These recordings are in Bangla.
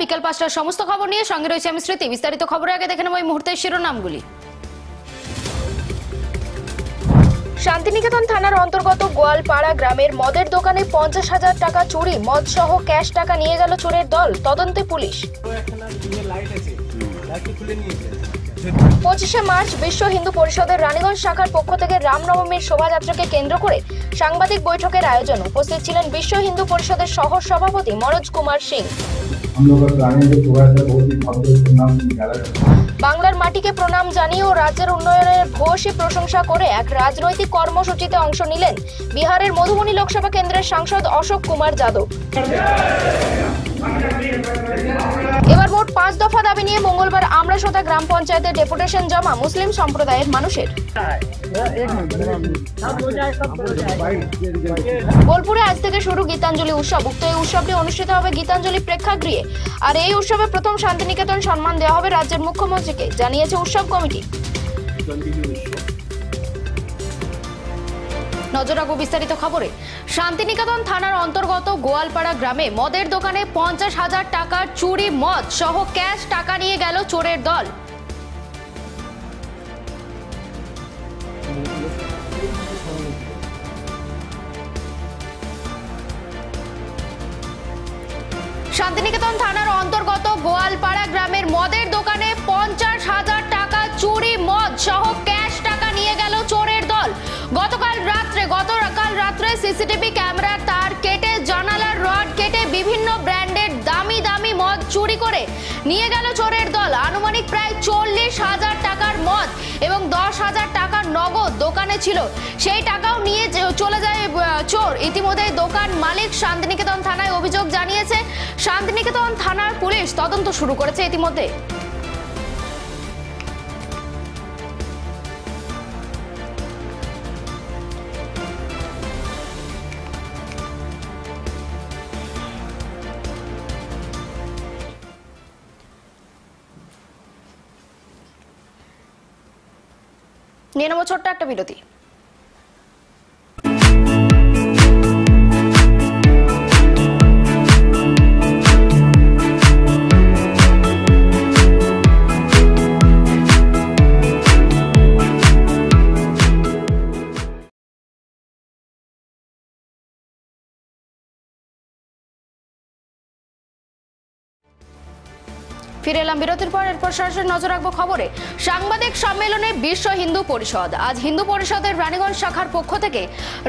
বিকেল পাঁচটার সমস্ত খবর নিয়ে সঙ্গে রয়েছে আমি স্মৃতি। বিস্তারিত খবরের আগে দেখে নেব এই মুহূর্তের শিরোনামগুলি। শান্তিনিকেতন থানার অন্তর্গত গোয়ালপাড়া গ্রামের মদের দোকানে পঞ্চাশ হাজার টাকা চুরি মদ সহ ক্যাশ টাকা নিয়ে গেল চোরের দল তদন্তে পুলিশ। পঁচিশে মার্চ বিশ্ব হিন্দু পরিষদের রানীগঞ্জ শাখার পক্ষ থেকে রামনবমীর শোভাযাত্রাকে কেন্দ্র করে সাংবাদিক বৈঠকের আয়োজন। উপস্থিত ছিলেন বিশ্ব হিন্দু পরিষদের সহ সভাপতি মনোজ কুমার সিং। বাংলার মাটিকে প্রণাম জানিয়ে ও রাজ্যের উন্নয়নের ভূয়সী প্রশংসা করে এক রাজনৈতিক কর্মসূচিতে অংশ নিলেন বিহারের মধুবনী লোকসভা কেন্দ্রের সাংসদ অশোক কুমার যাদব। এবার মোট পাঁচ দফা দাবি নিয়ে মঙ্গলবার আমরাসোতা গ্রাম পঞ্চায়েতের ডেপুটেশন জমা মুসলিম সম্প্রদায়ের মানুষের। বোলপুরে আজ থেকে শুরু গীতাঞ্জলি উৎসব। উক্ত এই উৎসবটি অনুষ্ঠিত হবে গীতাঞ্জলি প্রেক্ষাগৃহে। আর এই উৎসবে প্রথম শান্তিনিকেতন সম্মান দেওয়া হবে রাজ্যের মুখ্যমন্ত্রীকে, জানিয়েছে উৎসব কমিটি। নজর রাখব বিস্তারিত খবরে। শান্তিনিকেতন থানার অন্তর্গত গোয়ালপাড়া গ্রামে মদের দোকানে পঞ্চাশ হাজার টাকার চুরি, মদ সহ ক্যাশ টাকা নিয়ে গেল চোরের দল। শান্তিনিকেতন থানার অন্তর্গত গোয়ালপাড়া গ্রামের মদের দোকানে সিসিটিভি ক্যামেরার তার কেটে জানালার রড কেটে বিভিন্ন ব্র্যান্ডের দামি দামি মদ চুরি করে নিয়ে গেল চোরের দল। আনুমানিক প্রায় চল্লিশ হাজার টাকার মদ এবং দশ হাজার টাকার নগদ দোকানে ছিল। সেই টাকাও নিয়ে চলে যায় চোর। ইতিমধ্যে দোকান মালিক শান্তিনিকেতন থানায় অভিযোগ জানিয়েছে। শান্তিনিকেতন থানার পুলিশ তদন্ত শুরু করেছে ইতিমধ্যে। নিয়ে নেব ছোট্ট একটা বিরতি। ফিরে এলাম বিরতির পর, এরপর সরাসরি নজর রাখব খবরে। সাংবাদিক সম্মেলনে বিশ্ব হিন্দু পরিষদ। আজ হিন্দু পরিষদের রানীগঞ্জ শাখার পক্ষ থেকে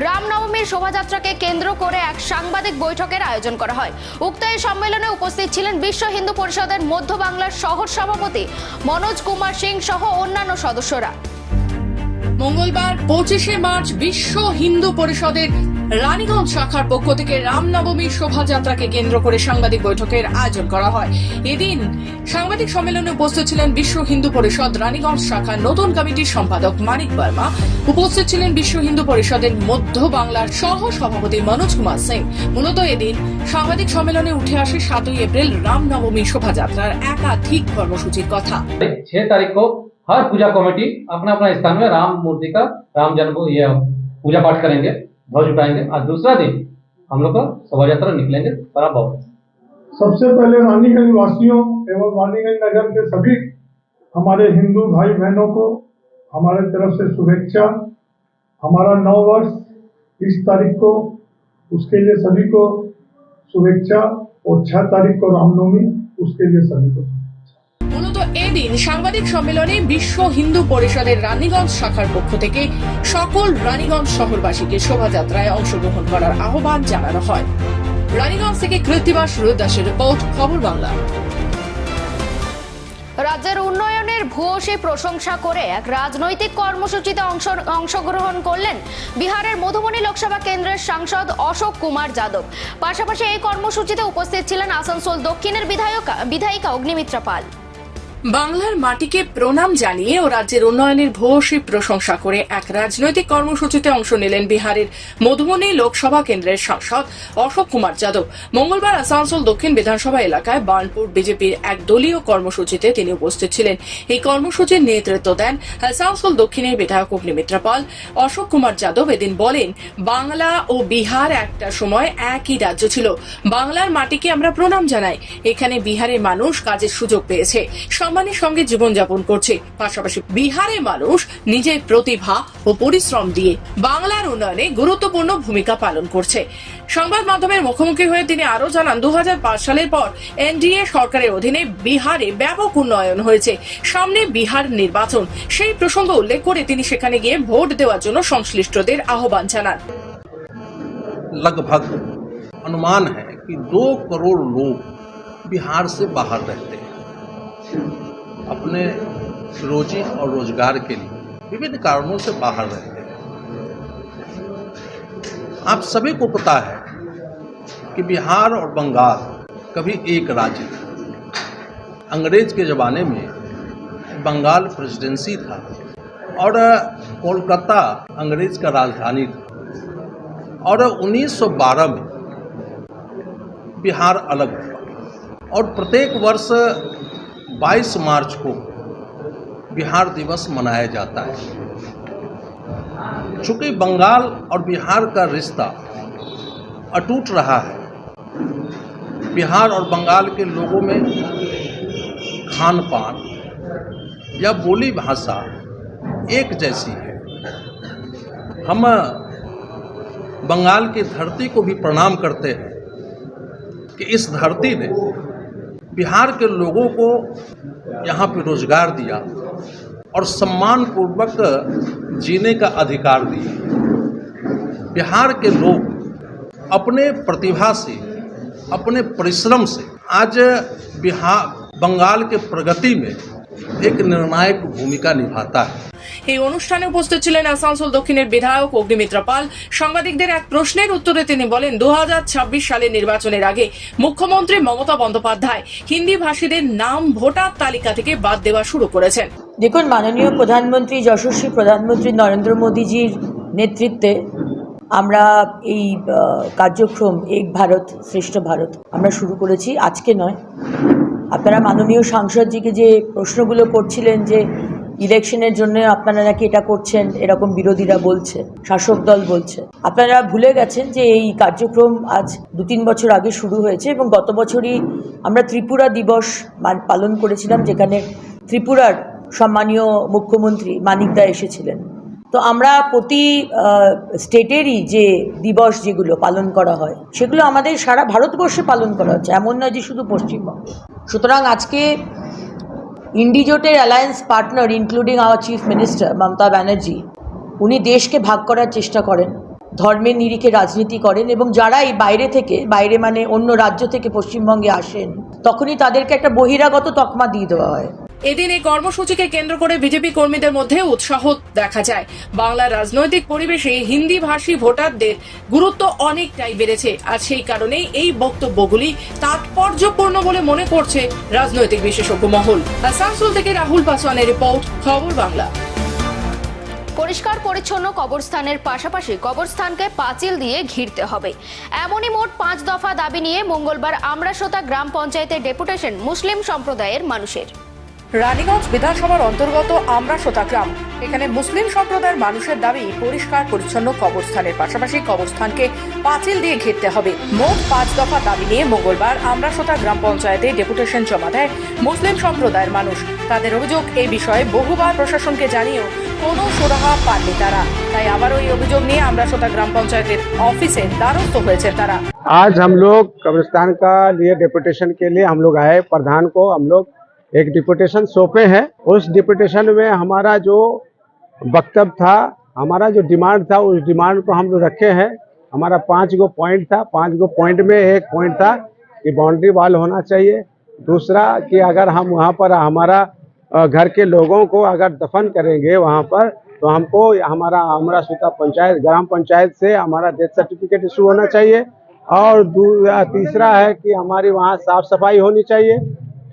রামনবমীর শোভাযাত্রাকে কেন্দ্র করে এক সাংবাদিক বৈঠকের আয়োজন করা হয়। উক্ত এই সম্মেলনে উপস্থিত ছিলেন বিশ্ব হিন্দু পরিষদের মধ্য বাংলার শহর সভাপতি মনোজ কুমার সিং সহ অন্যান্য সদস্যরা। মঙ্গলবার পঁচিশে মার্চ বিশ্ব হিন্দু পরিষদের রানীগঞ্জ শাখার পক্ষ থেকে রামনবমীর শোভাযাত্রাকে কেন্দ্র করে সাংবাদিক বৈঠকের আয়োজন করা হয়। এদিন সাংবাদিক সম্মেলনে উপস্থিত ছিলেন বিশ্ব হিন্দু পরিষদ রানীগঞ্জ শাখার নতুন কমিটির সম্পাদক মানিক বর্মা। উপস্থিত ছিলেন বিশ্ব হিন্দু পরিষদের মধ্য বাংলার সহ সভাপতি মনোজ কুমার সিং। মূলত এদিন সাংবাদিক সম্মেলনে উঠে আসে সাতই এপ্রিল রামনবমী শোভাযাত্রার একাধিক কর্মসূচির কথা। हर पूजा कमेटी अपना अपना स्थान में राम मूर्ति का, राम जन्म ये पूजा पाठ करेंगे, ध्वज उठाएँगे, और दूसरा दिन हम लोग का शोभा यात्रा निकलेंगे बड़ा भवन सबसे पहले रानीगंज वासियों एवं रानीगंज नगर के सभी हमारे हिंदू भाई बहनों को हमारे तरफ़ से शुभेच्छा। हमारा नौ वर्ष इस तारीख को, उसके लिए सभी को शुभेच्छा और छह तारीख को रामनवमी, उसके लिए सभी को এদিন সাংবাদিক সম্মেলনে বিশ্ব হিন্দু পরিষদের রানীগঞ্জ শাখার পক্ষ থেকে সকল রানীগঞ্জ শহরবাসীকে শোভাযাত্রায় অংশগ্রহণ করার আহ্বান জানানো হয়। রানীগঞ্জ থেকে কৃত্তিবাস রুদাসের রিপোর্ট, খবর বাংলা। রাজ্যের উন্নয়নের ভূয়সী প্রশংসা করে এক রাজনৈতিক কর্মসূচিতে অংশ, অংশগ্রহণ করলেন বিহারের মধুবনী লোকসভা কেন্দ্রের সাংসদ অশোক কুমার যাদব। পাশাপাশি এই কর্মসূচিতে উপস্থিত ছিলেন আসানসোল দক্ষিণের বিধায়ক, বিধায়িকা অগ্নিমিত্রা পাল। বাংলার মাটিকে প্রণাম জানিয়ে ও রাজ্যের উন্নয়নের ভূয়সী প্রশংসা করে এক রাজনৈতিক কর্মসূচিতে অংশ নিলেন বিহারের মধুবনী লোকসভা কেন্দ্রের সাংসদ অশোক কুমার যাদব। মঙ্গলবার আসানসোল দক্ষিণ বিধানসভা এলাকায় বার্নপুর বিজেপির এক দলীয় কর্মসূচিতে তিনি উপস্থিত ছিলেন। এই কর্মসূচির নেতৃত্ব দেন আসানসোল দক্ষিণের বিধায়ক অগ্নিমিত্রা পাল। অশোক কুমার যাদব এদিন বলেন, বাংলা ও বিহার একটা সময় একই রাজ্য ছিল। বাংলার মাটিকে আমরা প্রণাম জানাই। এখানে বিহারের মানুষ কাজের সুযোগ পেয়েছে। সম্মানের সঙ্গে জীবনযাপন করছে পাশাপাশি বিহারের মানুষ নিজের প্রতিভা ও পরিশ্রম দিয়ে বাংলার উন্নয়নে গুরুত্বপূর্ণ ভূমিকা পালন করছে সংবাদ মাধ্যমের মুখোমুখি হয়ে তিনি আরো জানান দু সালের পর এনডিএ সরকারের অধীনে বিহারে ব্যাপক উন্নয়ন হয়েছে সামনে বিহার নির্বাচন সেই প্রসঙ্গ উল্লেখ করে তিনি সেখানে গিয়ে ভোট দেওয়ার জন্য সংশ্লিষ্টদের আহ্বান জানান लगभग अनुमान है कि दो करोड़ लोग बिहार से बाहर रहते हैं अपने रोजी और रोज़गार के लिए विभिन्न कारणों से बाहर रहते हैं आप सभी को पता है कि बिहार और बंगाल कभी एक राज्य था। अंग्रेज़ के ज़माने में बंगाल प्रेसिडेंसी था और कोलकाता अंग्रेज़ का राजधानी था। और 1912 में बिहार अलग हुआ और प्रत्येक वर्ष 22 मार्च को बिहार दिवस मनाया जाता है। चूँकि बंगाल और बिहार का रिश्ता अटूट रहा है, बिहार और बंगाल के लोगों में खान पान या बोली भाषा एक जैसी है। हम बंगाल की धरती को भी प्रणाम करते हैं कि इस धरती ने बिहार के लोगों को यहाँ पे रोज़गार दिया और सम्मान पूर्वक जीने का अधिकार दिया। बिहार के लोग अपने प्रतिभा से, अपने परिश्रम से आज बिहार, बंगाल के प्रगति में एक निर्णायक भूमिका निभाता है এই অনুষ্ঠানে উপস্থিত ছিলেন আসানসোল দক্ষিণের বিধায়ক অগ্নিমিত্রা পাল সাংবাদিকদের এক প্রশ্নের উত্তরে তিনি বলেন দু সালের নির্বাচনের আগে মুখ্যমন্ত্রী মমতা বন্দ্যোপাধ্যায় হিন্দি ভাষীদের নাম ভোটার তালিকা থেকে বাদ দেওয়া শুরু করেছেন দেখুন মাননীয় প্রধানমন্ত্রী যশস্বী প্রধানমন্ত্রী নরেন্দ্র মোদীজির নেতৃত্বে আমরা এই আহ, কার্যক্রম এক ভারত শ্রেষ্ঠ ভারত আমরা শুরু করেছি আজকে নয় আপনারা মাননীয় সাংসদজিকে যে প্রশ্নগুলো করছিলেন যে ইলেকশনের জন্য আপনারা নাকি এটা করছেন, এরকম বিরোধীরা বলছে, শাসক দল বলছে। আপনারা ভুলে গেছেন যে এই কার্যক্রম আজ দু তিন বছর আগে শুরু হয়েছে এবং গত বছরই আমরা ত্রিপুরা দিবস পালন করেছিলাম, যেখানে ত্রিপুরার সম্মানীয় মুখ্যমন্ত্রী মানিকদা এসেছিলেন। তো আমরা প্রতি স্টেটেরই যে দিবস যেগুলো পালন করা হয়, সেগুলো আমাদের সারা ভারতবর্ষে পালন করা হচ্ছে, এমন নয় যে শুধু পশ্চিমবঙ্গ। সুতরাং আজকে ইন্ডিজোটের alliance partner, including our chief minister Mamata Banerjee, উনি দেশকে ভাগ করার চেষ্টা করেন, ধর্মের নিরিখে রাজনীতি করেন এবং যারা এই বাইরে থেকে, বাইরে মানে অন্য রাজ্য থেকে পশ্চিমবঙ্গে আসেন, তখনই তাদেরকে একটা বহিরাগত তকমা দিয়ে দেওয়া হয়। এদিন এই কর্মসূচিকে কেন্দ্র করে বিজেপি কর্মীদের মধ্যে উৎসাহ দেখা যায়। বাংলার রাজনৈতিক পরিবেশে হিন্দি ভাষী ভোটারদের গুরুত্ব অনেকটাই বেড়েছে। আর সেই কারণেই এই বক্তব্যগুলি তাৎপর্যপূর্ণ বলে মনে করছে রাজনৈতিক বিশেষজ্ঞ মহল। আসানসোল থেকে রাহুল পাসওয়ানের রিপোর্ট, খবর বাংলা। পরিষ্কার পরিচ্ছন্ন কবরস্থানের পাশাপাশি কবরস্থানকে পাঁচিল দিয়ে ঘিরতে হবে। এমনই মোট পাঁচ দফা দাবি নিয়ে মঙ্গলবার আমরাসোতা গ্রাম পঞ্চায়েতের ডেপুটেশন মুসলিম সম্প্রদায়ের মানুষের। রানীগঞ্জ বিধানসভার অন্তর্গত আমরাসোতা গ্রাম এখানে মুসলিম সম্প্রদায়ের মানুষের দাবি পরিষ্কার পরিচ্ছন্ন কবরস্থানের পাশাপাশি কবরস্থানকে পাঁচিল দিয়ে ঘিরতে হবে মোট পাঁচ দফা দাবি নিয়ে মঙ্গলবার আমরাসোতা গ্রাম পঞ্চায়েতে ডেপুটেশন জমা দেয় মুসলিম সম্প্রদায়ের মানুষ তাদের অভিযোগ এই বিষয়ে বহুবার প্রশাসনকে জানিয়েও কোনো সুরাহা পাননি তারা তাই আবারও এই অভিযোগ নিয়ে আমরাসোতা গ্রাম পঞ্চায়েতের অফিসে দ্বারস্থ হয়েছে তারা आज हम लोग कब्रिस्तान का लिए डिपुटेशन के लिए हम लोग आए प्रधान को हम लोग एक डिपुटेशन सौंपे हैं। उस डिपुटेशन में हमारा जो वक्तव्य था, हमारा जो डिमांड था, उस डिमांड को हम रखे हैं। हमारा पाँच गो पॉइंट था। पाँच गो पॉइंट में एक पॉइंट था कि बाउंड्री वाल होना चाहिए। दूसरा कि अगर हम वहाँ पर हमारा घर के लोगों को अगर दफन करेंगे वहाँ पर तो हमको हमारा हमारा सूता पंचायत, ग्राम पंचायत से हमारा डेथ सर्टिफिकेट इशू होना चाहिए। और तीसरा है कि हमारी वहाँ साफ़ सफ़ाई होनी चाहिए।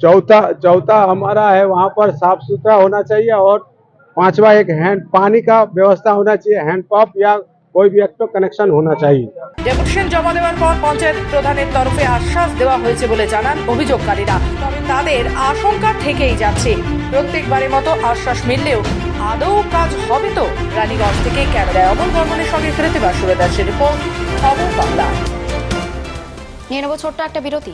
चौथा चौथा हमारा है वहाँ पर साफ सुथरा होना चाहिए और पांचवा एक हैंड पानी का व्यवस्था होना चाहिए हैंडपंप या कोई भी एक तो कनेक्शन होना चाहिए ডেপুটেশন জমা দেওয়ার পর পঞ্চায়েত প্রধানের তরফে আশ্বাস দেওয়া হয়েছে বলে জানান অভিযোগকারীরা তবে তাদের আশঙ্কা থেকেই যাচ্ছে প্রত্যেকবারের মতো আশ্বাস মিললেও আদৌ কাজ হবে তো রানীগঞ্জ থেকে ক্যামেরায় অমল বর্মনের সঙ্গে ফিরতে বাসুরে দাসের রিপোর্ট খবর বাংলা নিয়ে নেবো ছোট্ট একটা বিরতি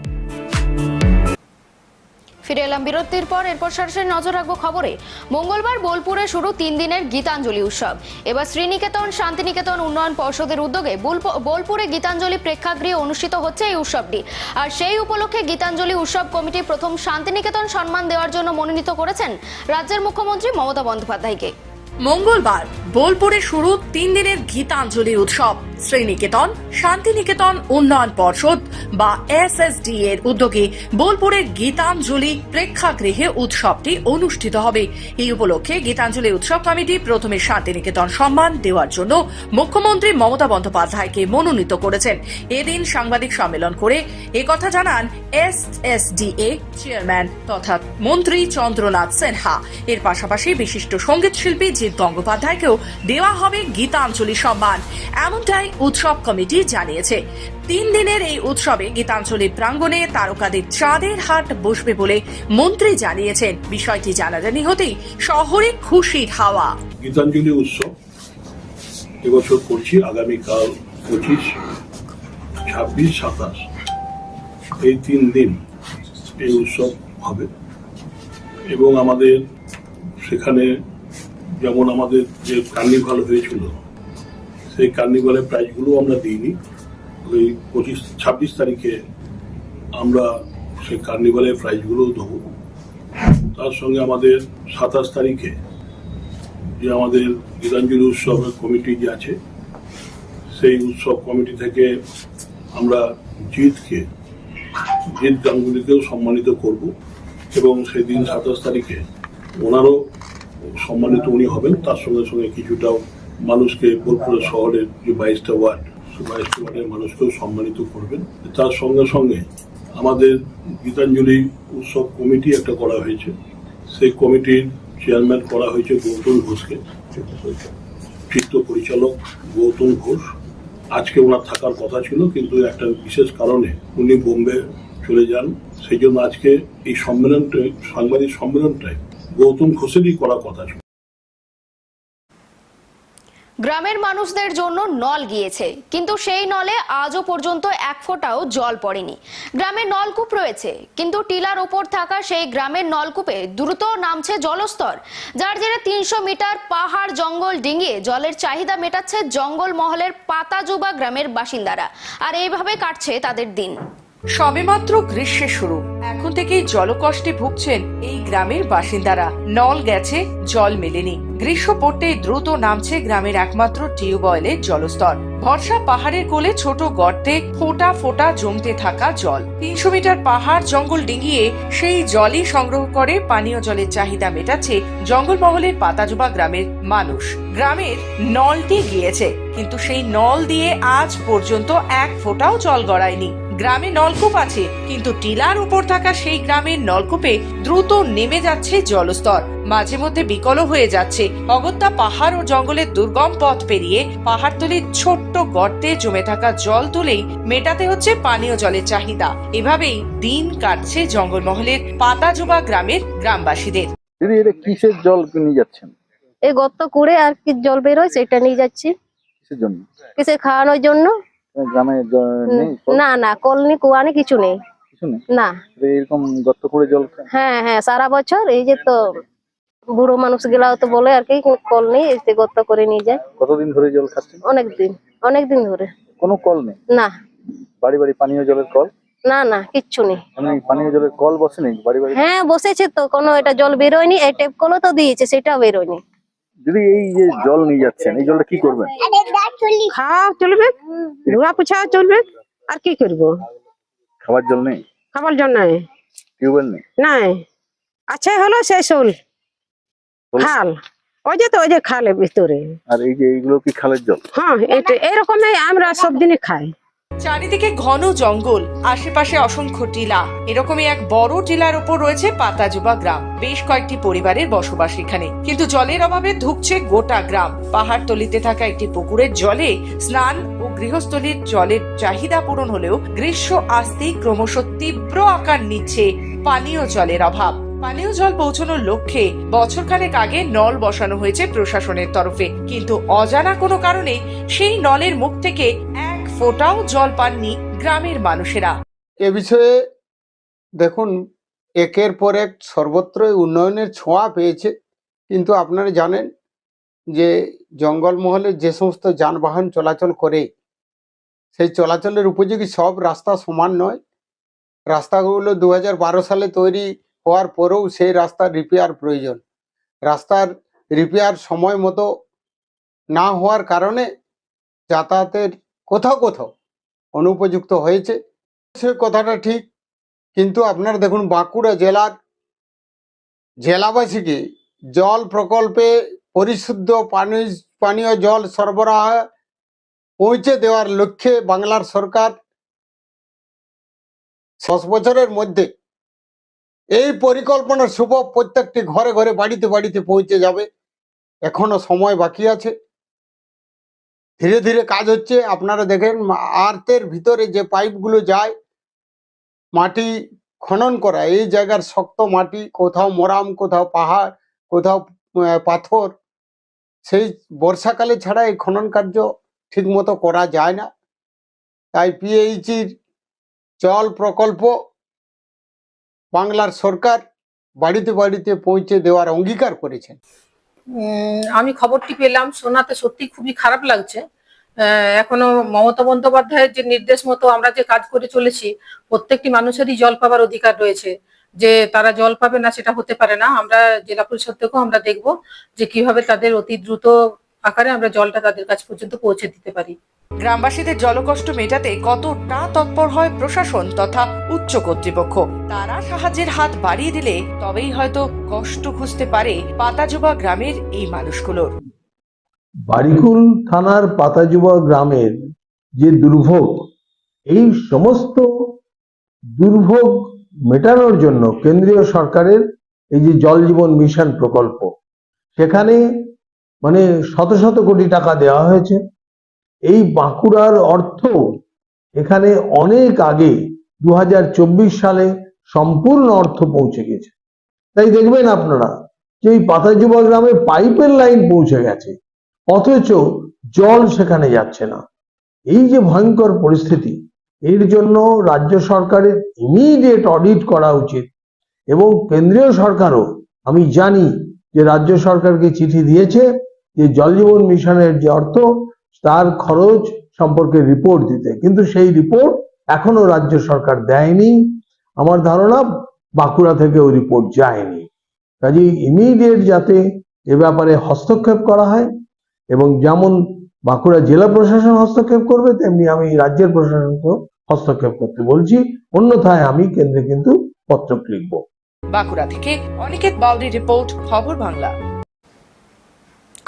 ফিরে এলাম বিরতির পর, এরপর সরাসরি নজর রাখব খবরে। মঙ্গলবার বোলপুরে শুরু তিন দিনের গীতাঞ্জলি উৎসব। এবার শ্রীনিকেতন, শান্তিনিকেতন উন্নয়ন পর্ষদের উদ্যোগে বোলপ- বোলপুরে গীতাঞ্জলি প্রেক্ষাগৃহে অনুষ্ঠিত হচ্ছে এই উৎসবটি। আর সেই উপলক্ষে গীতাঞ্জলি উৎসব কমিটি প্রথম শান্তিনিকেতন সম্মান দেওয়ার জন্য মনোনীত করেছেন রাজ্যের মুখ্যমন্ত্রী মমতা বন্দ্যোপাধ্যায়কে। মঙ্গলবার বোলপুরে শুরু তিন দিনের গীতাঞ্জলি উৎসব। শ্রীনিকেতন, শান্তিনিকেতন উন্নয়ন পর্ষদ বা এসএসডি এর উদ্যোগে বোলপুরের গীতাঞ্জলি প্রেক্ষাগৃহে উৎসবটি অনুষ্ঠিত হবে। এই উপলক্ষে গীতাঞ্জলি উৎসব কমিটি প্রথমে শান্তিনিকেতন সম্মান দেওয়ার জন্য মুখ্যমন্ত্রী মমতা বন্দ্যোপাধ্যায়কে মনোনীত করেছেন। এদিন সাংবাদিক সম্মেলন করে একথা জানান এসএসডিএ চেয়ারম্যান তথা মন্ত্রী চন্দ্রনাথ সিনহা। এর পাশাপাশি বিশিষ্ট সংগীত শিল্পী জিৎ গঙ্গোপাধ্যায়কেও দেওয়া হবে গীতাঞ্জলি সম্মান। এমনটাই উৎসব কমিটি জানিয়েছে। তিন দিনের এই উৎসবে গীতাঞ্জলি প্রাঙ্গণে তারকাদের চাঁদের হাট বসবে বলে মন্ত্রী জানিয়েছেন। বিষয়টি জানাজানি হতেই শহরে খুশির হাওয়া। গীতাঞ্জলি উৎসব এবছর করছি আগামীকাল পঁচিশ, ছাব্বিশ, সাতাশ। এই তিন দিন এই উৎসব হবে। এবং আমাদের সেখানে যেমন আমাদের যে কার্নিভাল হয়েছিল, সেই কার্নিভালের প্রাইজগুলো আমরা দিইনি। ওই পঁচিশ, ছাব্বিশ তারিখে আমরা সেই কার্নিভালের প্রাইজগুলো দেবো। তার সঙ্গে আমাদের সাতাশ তারিখে যে আমাদের গীতাঞ্জলি উৎসবের কমিটি যে আছে, সেই উৎসব কমিটি থেকে আমরা জিতকে জিৎ গাঙ্গুলিকেও সম্মানিত করব এবং সেদিন সাতাশ তারিখে ওনারও সম্মানিত উনি হবেন। তার সঙ্গে সঙ্গে কিছুটাও মানুষকে বোলপুর শহরের যে বাইশটা ওয়ার্ড সেই বাইশটা ওয়ার্ডের মানুষকেও সম্মানিত করবেন। তার সঙ্গে সঙ্গে আমাদের গীতাঞ্জলি উৎসব কমিটি একটা করা হয়েছে। সেই কমিটির চেয়ারম্যান করা হয়েছে গৌতম ঘোষকে। চিত্র পরিচালক গৌতম ঘোষ। আজকে ওনার থাকার কথা ছিল, কিন্তু একটা বিশেষ কারণে উনি বোম্বে চলে যান। সেই জন্য আজকে এই সম্মেলনটা সাংবাদিক সম্মেলনটাই গৌতম ঘোষেরই করার কথা গ্রামের মানুষদের জন্য নল গিয়েছে, কিন্তু সেই নলে আজও পর্যন্ত এক ফোঁটাও জল পড়েনি। গ্রামে নলকূপ রয়েছে, কিন্তু টিলার ওপর থাকা সেই গ্রামের নলকূপে দ্রুত নামছে জলস্তর, যার জেরে তিনশো মিটার পাহাড় জঙ্গল ডিঙিয়ে জলের চাহিদা মেটাচ্ছে জঙ্গল মহলের পাতাজুবা গ্রামের বাসিন্দারা। আর এইভাবে কাটছে তাদের দিন। সবেমাত্র গ্রীষ্মের শুরু। এখন থেকেই জলকষ্টে ভুগছেন এই গ্রামের বাসিন্দারা। নল গেছে, জল মেলেনি। গ্রীষ্ম পড়তেই দ্রুত নামছে গ্রামের একমাত্র টিউবওয়েলের জলস্তর। ভরসা পাহাড়ের কোলে ছোট গর্তে ফোঁটা ফোঁটা জমতে থাকা জল। তিনশো মিটার পাহাড় জঙ্গল ডিঙিয়ে সেই জলই সংগ্রহ করে পানীয় জলের চাহিদা মেটাচ্ছে জঙ্গলমহলের পাতাজোবা গ্রামের মানুষ। গ্রামের নলটি গিয়েছে, কিন্তু সেই নল দিয়ে আজ পর্যন্ত এক ফোঁটাও জল গড়ায়নি। গ্রামে নলকূপ আছে কিন্তু টিলার উপর থাকা সেই গ্রামের নলকূপে দ্রুত নেমে যাচ্ছে জলস্তর। মাঝে মধ্যে বিকলও হয়ে যাচ্ছে। অগত্যা পাহাড় ও জঙ্গলের দুর্গম পথ পেরিয়ে পাহাড়তলির ছোট্ট গর্তে জমে থাকা জল তুলেই মেটাতে হচ্ছে পানীয় জলের চাহিদা। এভাবেই দিন কাটছে জঙ্গলমহলের পাতাজোবা গ্রামের গ্রামবাসীদের। দিদি এটা কিসের জল নিয়ে যাচ্ছেন? এই গর্ত করে আর কি জল বেরোয় সেটা নিয়ে যাচ্ছি। কিসের জন্য? কিসে খাওয়ানোর জন্য? গ্রামে নেই না না কল নেই কুয়া কিছু নেই। কিছু নেই? না। এরকম গর্ত করে জল হ্যাঁ হ্যাঁ সারা বছর এই যে তো বুড়ো মানুষ গুলাও তো বলে আর কি কল নেই এতে গর্ত করে নিয়ে যায়। কতদিন ধরে জল খাচ্ছেন অনেক দিন অনেক দিন ধরে। কোনো কল নেই? না। বাড়ি বাড়ি পানীয় জলের কল? না না কিচ্ছু নেই। পানীয় জলের কল বসে নেই বাড়ি বাড়ি? হ্যাঁ বসেছে তো কোনো এটা জল বেরোয়নি এই টেপ কলও তো দিয়েছে সেটাও বেরোয়নি। যদি এই যে জল নিয়ে যাচ্ছেন এই জলটা কি করবেন? খাওয়া চলবে। ধোয়া পোছা চলবে। আর কি করব? খাবার জল নেই? খাবার টিউবওয়েল নেই? নাই। আছে হলো? খাল। ওই যে তো ওই যে খালের ভিতরে। আর এই যে এইগুলো কি খালের জল? হ্যাঁ আমরা সব দিনই খাই। চারিদিকে ঘন জঙ্গল, আশেপাশে অসংখ্য টিলা। এরকমই এক বড় টিলার উপর রয়েছে পাতাজুবা গ্রাম। বেশ কয়েকটি পরিবারের বসবাস এখানে। কিন্তু জলের অভাবে ধুকছে গোটা গ্রাম। পাহাড়তলিতে থাকা একটি পুকুরের জলে স্নান ও গৃহস্থলীর জলের চাহিদা পূরণ হলেও গ্রীষ্ম আসতেই ক্রমশ তীব্র আকার নিচ্ছে পানীয় জলের অভাব। পানীয় জল পৌঁছানোর লক্ষ্যে বছরখানেক আগে নল বসানো হয়েছে প্রশাসনের তরফে। কিন্তু অজানা কোনো কারণে সেই নলের মুখ থেকে এক ফোঁটাও জল পাননি গ্রামের মানুষেরা। এ বিষয়ে দেখুন, একের পর এক সর্বত্রই উন্নয়নের ছোঁয়া পেয়েছে। কিন্তু আপনারা জানেন যে জঙ্গলমহলে যে সমস্ত যানবাহন চলাচল করে, সেই চলাচলের উপযোগী সব রাস্তা সমান নয়। রাস্তাগুলো দু হাজার বারো সালে তৈরি হওয়ার পরেও সেই রাস্তার রিপেয়ার প্রয়োজন। রাস্তার রিপেয়ার সময় মতো না হওয়ার কারণে যাতায়াতের কোথাও কোথাও অনুপযুক্ত হয়েছে। সে কথাটা ঠিক, কিন্তু আপনার দেখুন বাঁকুড়া জেলার জেলাবাসীকে জল প্রকল্পে পরিশুদ্ধ পানীয় পানীয় জল সরবরাহ পৌঁছে দেওয়ার লক্ষ্যে বাংলার সরকার দশ বছরের মধ্যে এই পরিকল্পনার শুভ প্রত্যেকটি ঘরে ঘরে বাড়িতে বাড়িতে পৌঁছে যাবে। এখনও সময় বাকি আছে। ধীরে ধীরে কাজ হচ্ছে। আপনারা দেখেন আর্তের ভিতরে যে পাইপগুলো যায়, মাটি খনন করা, এই জায়গার শক্ত মাটি, কোথাও মোরাম, কোথাও পাহাড়, কোথাও পাথর, সেই বর্ষাকালে ছাড়া এই খনন কার্য ঠিক মতো করা যায় না। তাই পিএইচির জল প্রকল্প বাংলার সরকার বাড়িতে বাড়িতে পৌঁছে দেওয়ার অঙ্গীকার করেছেন। আমি খবরটি পেলাম শোনাতে সত্যি খুবই খারাপ লাগছে। এখনও মমতা বন্দ্যোপাধ্যায়ের যে নির্দেশ মতো আমরা যে কাজ করে চলেছি, প্রত্যেকটি মানুষেরই জল পাবার অধিকার রয়েছে। যে তারা জল পাবে না, সেটা হতে পারে না। আমরা জেলা পরিষদ থেকেও আমরা দেখব যে কীভাবে তাদের অতি দ্রুত আকারে আমরা জলটা তাদের কাছ পর্যন্ত পৌঁছে দিতে পারি। গ্রামবাসীদের জলকষ্ট মেটাতে কতটা তৎপর হয় প্রশাসন তথা উচ্চ কর্তৃপক্ষ? তারা সাহায্যের হাত বাড়িয়ে দিলে তবেই হয়তো কষ্ট খুঁজতে পারে পাতাজোবা গ্রামের এই মানুষগুলোর। বারিকুল থানার পাতাজুবা গ্রামের যে দুর্ভোগ, এই সমস্ত দুর্ভোগ মেটানোর জন্য কেন্দ্রীয় সরকারের এই যে জল জীবন মিশন প্রকল্প, সেখানে মানে শত শত কোটি টাকা দেওয়া হয়েছে। এই বাঁকুড়ার অর্থ এখানে অনেক আগে দু হাজার চব্বিশ সালে সম্পূর্ণ অর্থ পৌঁছে গেছে। তাই দেখবেন আপনারা যে এই পাতাজুবা গ্রামে পাইপের লাইন পৌঁছে গেছে, অথচ জল সেখানে যাচ্ছে না। এই যে ভয়ঙ্কর পরিস্থিতি, এর জন্য রাজ্য সরকারের ইমিডিয়েট অডিট করা উচিত এবং কেন্দ্রীয় সরকারও, আমি জানি যে রাজ্য সরকারকে চিঠি দিয়েছে যে জল জীবন মিশনের যে অর্থ তার খরচ সম্পর্কে রিপোর্ট দিতে। কিন্তু সেই রিপোর্ট এখনও রাজ্য সরকার দেয়নি। আমার ধারণা বাঁকুড়া থেকে ওই রিপোর্ট যায়নি। কাজে ইমিডিয়েট যাতে এ ব্যাপারে হস্তক্ষেপ করা হয় এবং যেমন বাঁকুড়া জেলা প্রশাসন হস্তক্ষেপ করবে, তেমনি আমি রাজ্যের প্রশাসনকেও হস্তক্ষেপ করতে বলছি। অন্যথায় আমি কেন্দ্রে কিন্তু পত্র লিখব। বাঁকুড়া থেকে অনিকেত বাউরি রিপোর্ট খবর বাংলা।